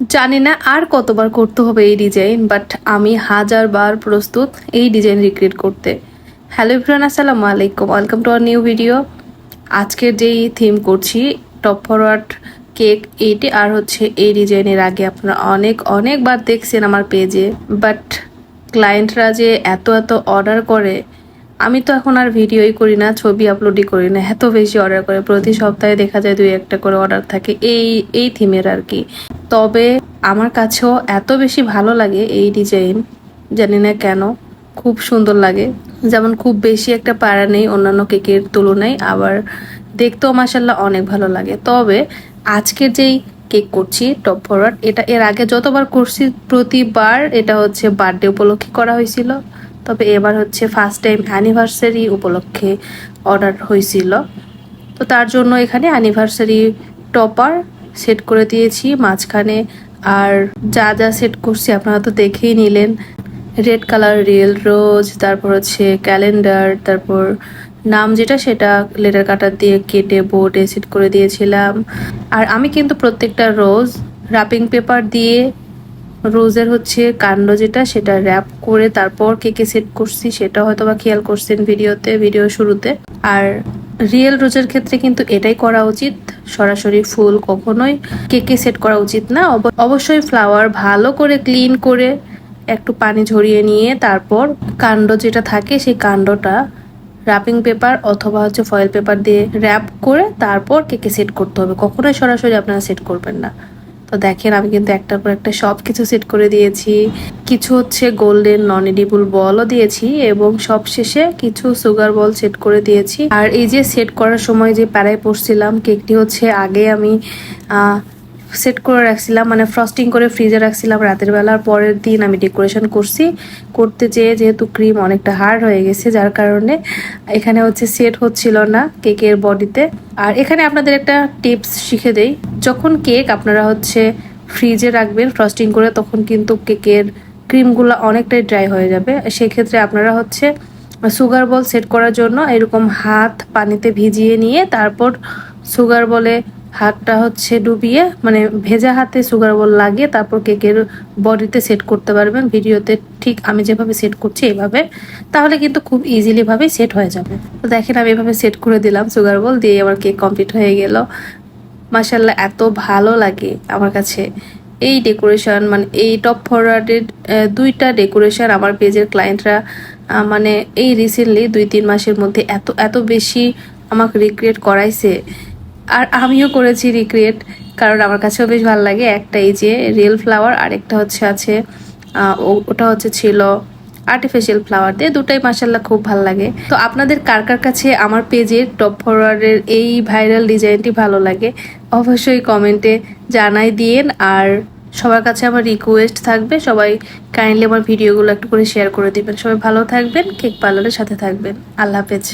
জানি না আর কতবার করতে হবে এই ডিজাইন বাট আমি হাজার বার প্রস্তুত এই ডিজাইন রিক্রিয়েট করতে। হ্যালো ইফরান আসসালামু আলাইকুম। Welcome to our new video আজকের যেই থিম করছি টপ ফরওয়ার্ড কেক এইটি আর হচ্ছে এই ডিজাইনের আগে আপনারা অনেক, অনেকবার দেখছেন আমার পেজে বাট ক্লায়েন্টরা যে এত এত অর্ডার করে আমি তো এখন আর ভিডিওই করি না, ছবি আপলোডই করি না। এত বেশি অর্ডার করে, প্রতি সপ্তাহে দেখা যায় দুই একটা করে অর্ডার থাকে এই এই থিমের আর কি। তবে আমার কাছেও এত বেশি ভালো লাগে এই ডিজাইন জানি না কেন, খুব সুন্দর লাগে। যেমন খুব বেশি একটা পাড়া নেই, অন্যান্য কেকের তুলনায়, আবার দেখতেও মাসাল্লাহ অনেক ভালো লাগে। তবে আজকের যেই কেক করছি টপ ফরওয়ার্ড এটা এর আগে যতবার করছি, প্রতিবার এটা হচ্ছে বার্থডে উপলক্ষে করা হয়েছিল। তবে এবার হচ্ছে ফার্স্ট টাইম অ্যানিভার্সারি উপলক্ষে অর্ডার হয়েছিল। তো তার জন্য এখানে অ্যানিভার্সারি টপার সেট করে দিয়েছি, মাঝখানে আর যা যা সেট করছি আপনারা তো দেখেই নিলেন। রেড কালার রিয়েল রোজ তারপর হচ্ছে ক্যালেন্ডার তারপর নাম যেটা সেটা লেটার কাটার দিয়ে কেটে বোর্ডে সেট করে দিয়েছিলাম। আর আমি কিন্তু প্রত্যেকটা রোজ র্যাপিং পেপার দিয়ে রোজের হচ্ছে কাণ্ড যেটা, সেটা র্যাপ করে তারপর কেকে সেট করছি সেটা হয়তো বা খেয়াল করছেন ভিডিওতে, ভিডিও শুরুতে। আর রিয়েল রোজের ক্ষেত্রে কিন্তু এটাই করা উচিত, সরাসরি ফুল কখনোই কেকে সেট করা উচিত না। অবশ্যই ফ্লাওয়ার ভালো করে ক্লিন করে একটু পানি ঝরিয়ে নিয়ে তারপর কাণ্ড যেটা থাকে সেই কাণ্ডটা র্যাপিং পেপার অথবা হচ্ছে ফয়েল পেপার দিয়ে র্যাপ করে তারপর কেকে সেট করতে হবে। কখনোই সরাসরি আপনারা সেট করবেন না। তো দেখেন, আমি কিন্তু একটার পর একটা সব কিছু সেট করে দিয়েছি। কিছু হচ্ছে গোল্ডেন নন এডিবল বলও দিয়েছি এবং সব শেষে কিছু সুগার বল সেট করে দিয়েছি। আর এই যে সেট করার সময় যে প্যারায় পড়ছিলাম কেকটি হচ্ছে আগে আমি সেট করে রাখছিলাম মানে ফ্রস্টিং করে ফ্রিজে রাখছিলাম রাতের বেলার পরের দিন আমি ডেকোরেশন করছি। করতে যেয়ে যেহেতু ক্রিম অনেকটা হার্ড হয়ে গেছে, যার কারণে এখানে হচ্ছে সেট হচ্ছিল না কেকের বডিতে। আর এখানে আপনাদের একটা টিপস শিখে দেই। যখন কেক আপনারা হচ্ছে ফ্রিজে রাখবেন ফ্রস্টিং করে, তখন কিন্তু কেকের ক্রিমগুলো অনেকটাই ড্রাই হয়ে যাবে। সেক্ষেত্রে আপনারা হচ্ছে সুগার বল সেট করার জন্য এরকম হাত পানিতে ভিজিয়ে নিয়ে, তারপর সুগার বলে হাতটা হচ্ছে ডুবিয়ে মানে ভেজা হাতে সুগার বল লাগিয়ে তারপর কেকের বডিতে সেট করতে পারবেন। ভিডিওতে ঠিক আমি যেভাবে সেট করছি এভাবে, তাহলে কিন্তু খুব ইজিলি ভাবে সেট হয়ে যাবে। তো দেখেন আমি এভাবে সেট করে দিলাম সুগার বল দিয়ে আমার কেক কমপ্লিট হয়ে গেল। মাসাল্লাহ এত ভালো লাগে আমার কাছে। এই ডেকোরেশন মানে এই টপ ফরওয়ার্ডের দুইটা ডেকোরেশন আমার পেজের ক্লায়েন্টরা মানে এই রিসেন্টলি দুই তিন মাসের মধ্যে এত এত বেশি আমাকে রিক্রিয়েট করাইছে। আর আমিও করেছি রিক্রিয়েট কারণ আমার কাছেও বেশ ভালো লাগে। একটা এই যে রিয়েল ফ্লাওয়ার আর একটা হচ্ছে আছে ওটা হচ্ছে ছিল আর্টিফিশিয়াল ফ্লাওয়ার দিয়ে দুটাই মাসাল্লাহ খুব ভালো লাগে। তো আপনাদের কার কার কাছে আমার পেজের টপ ফরওয়ার্ডের এই ভাইরাল ডিজাইনটি ভালো লাগে, অবশ্যই কমেন্টে জানাই দিয়েন। আর সবার কাছে আমার রিকোয়েস্ট থাকবে, সবাই কাইন্ডলি আমার ভিডিওগুলো একটু করে শেয়ার করে দিবেন। সবাই ভালো থাকবেন কেক পার্লারের সাথে থাকবেন। আল্লাহ হাফেজ।